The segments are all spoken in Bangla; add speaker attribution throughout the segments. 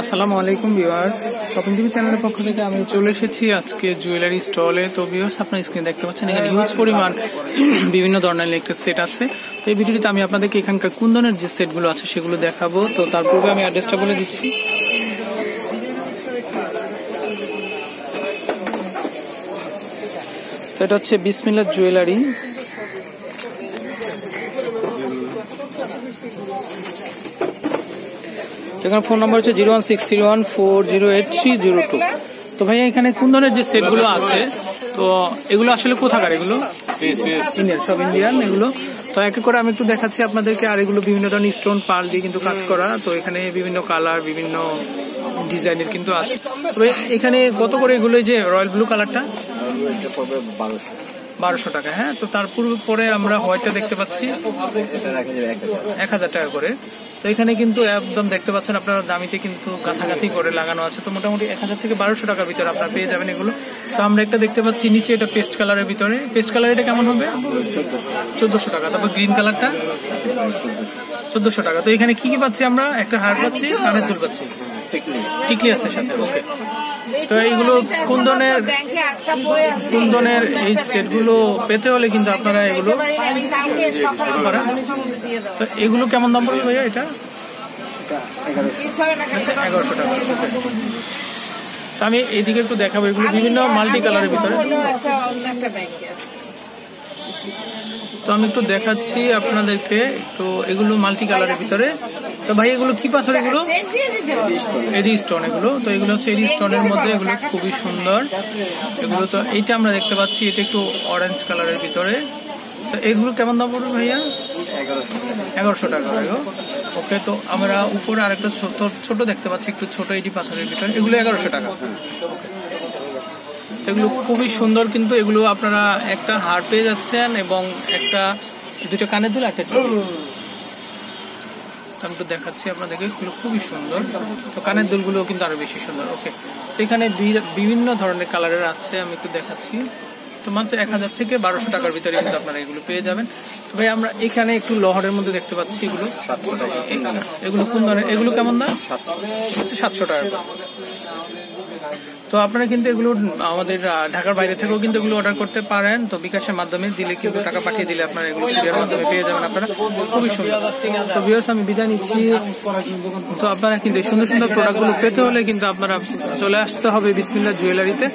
Speaker 1: আসসালামু আলাইকুম ভিউয়ার্স। শপিং টিভি চ্যানেলের পক্ষ থেকে আমি চলে এসেছি আজকে জুয়েলারি স্টলে। তো ভিউয়ার্স, আপনার স্ক্রিনে দেখতে পাচ্ছেন, এখানে হিউজ পরিমাণ বিভিন্ন ধরনের ইলেকট্রিক সেট আছে। তো এই ভিডিওতে আমি আপনাদেরকে এখানকার কোন ধরনের যে সেটগুলো আছে সেগুলো দেখাবো। তো তার পূর্বে আমি অ্যাড্রেসটা বলে দিচ্ছি। তো এটা হচ্ছে বিসমিল্লা জুয়েলারি। এখানে ফোন নাম্বার হচ্ছে zero one six three one four zero eight three zero two তো ভাইয়া এখানে কোন ধরনের যে সেটগুলো আছে তো এগুলো আসলে কোথাকার এগুলো? ইন্ডিয়ান সব ইন্ডিয়ান এগুলো। তো এক করে আমি একটু দেখাচ্ছি আপনাদেরকে আর এগুলো বিভিন্ন ধরনের স্টোন পাল দিয়ে কিন্তু কাজ করা। তো এখানে বিভিন্ন কালার বিভিন্ন ডিজাইনের কিন্তু আছে। তবে এখানে কত করে এগুলো যে রয়্যাল ব্লু কালারটা বারোশো টাকা হ্যাঁ? তো তার পরে আমরা হোয়াইটটা দেখতে পাচ্ছি। এক হাজার টাকা করে। তো এখানে কিন্তু একদম দেখতে পাচ্ছেন আপনারা দামিতে কিন্তু কাছাকাছি করে লাগানো আছে। তো মোটামুটি এক হাজার থেকে বারোশো টাকার ভিতরে আপনারা পেয়ে যাবেন এগুলো। তো আমরা একটা দেখতে পাচ্ছি, নিচে এটা পেস্ট কালারের ভিতরে। পেস্ট কালার এটা কেমন হবে? চোদ্দশো টাকা। তারপর গ্রিন কালারটা? চোদ্দশো টাকা। তো এখানে কি কি পাচ্ছি আমরা? একটা হার পাচ্ছি কানের দুল পাচ্ছি। টিকলি আছে সাথে, ওকে। তো এইগুলো কোন ধরনের কোন ধরনের এই সেটগুলো পেতে হলে কিন্তু আপনারা এগুলো তো এগুলো কেমন দাম পড়বে ভাইয়া এটা? এগারোশো টাকা তো আমি এইদিকে একটু দেখাবো এগুলো বিভিন্ন মাল্টি কালারের ভিতরে। তো আমি একটু দেখাচ্ছি আপনাদেরকে। তো এগুলো মাল্টি কালারের ভিতরে। তো ভাই, এগুলো কি পাথর এগুলো? এডি স্টোন এগুলো। তো এগুলো হচ্ছে এডি স্টোনের মধ্যে, এগুলো খুবই সুন্দর। এগুলো তো, এইটা আমরা দেখতে পাচ্ছি, এটা একটু অরেঞ্জ কালারের ভিতরে। তো এগুলো কেমন দাম পড়বে ভাইয়া? এগারোশো টাকা এগো ওকে, তো আমরা উপরে আরেকটা ছোট ছোট দেখতে পাচ্ছি, একটু ছোট এডি পাথরের ভিতরে। এগুলো এগারোশো টাকা। এগুলো খুবই সুন্দর, কিন্তু এগুলো আপনারা একটা হার পেয়ে যাচ্ছেন এবং একটা, দুটো কানের দুল, একটা একটু দেখাচ্ছি আপনাদেরকে এগুলো খুবই সুন্দর। তো কানের দুলগুলো কিন্তু আরও বেশি সুন্দর। ওকে তো এখানে বিভিন্ন ধরনের কালারের আছে আমি একটু দেখাচ্ছি। তো মাত্র এক হাজার থেকে বারোশো টাকার ভিতরে কিন্তু আপনারা এগুলো পেয়ে যাবেন। ভাই আমরা এখানে একটু লহরের মধ্যে দেখতে পাচ্ছি এগুলো। এগুলো কোন ধরনের? এগুলো কেমন দাম? হচ্ছে সাতশো টাকা। তো আপনারা কিন্তু এগুলো, আমাদের ঢাকার বাইরে থেকেও কিন্তু এগুলো অর্ডার করতে পারেন। তো বিকাশের মাধ্যমে দিলে কিন্তু টাকা পাঠিয়ে দিলে আপনারা এগুলো কুরিয়ার মাধ্যমে পেয়ে যাবেন আপনারা। খুবই সুন্দর। তো আমি বিদায় নিচ্ছি। তো আপনারা কিন্তু সুন্দর সুন্দর প্রোডাক্টগুলো পেতে হলে কিন্তু আপনারা চলে আসতে হবে বিসমিল্লা জুয়েলারিতে।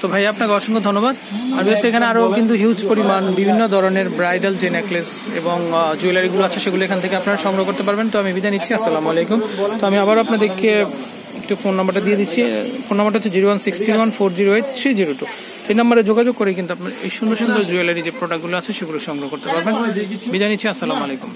Speaker 1: তো ভাই আপনাকে অসংখ্য ধন্যবাদ। আর বেশ এখানে আরও কিন্তু হিউজ পরিমাণ বিভিন্ন ধরনের ব্রাইডাল যে নেকলেস এবং জুয়েলারিগুলো আছে, সেগুলো এখান থেকে আপনারা সংগ্রহ করতে পারবেন। তো আমি বিদায় নিচ্ছি। আসসালামু আলাইকুম। তো আমি আবার আপনাদেরকে একটু ফোন নাম্বারটা দিয়ে দিচ্ছি। ফোন নাম্বারটা হচ্ছে zero one six three one four zero eight three zero two. এই নাম্বারে যোগাযোগ করে কিন্তু আপনার এই সুন্দর সুন্দর জুয়েলারি যে প্রোডাক্টগুলো আছে সেগুলো সংগ্রহ করতে পারবেন। বিদায় নিচ্ছি আসসালামু আলাইকুম।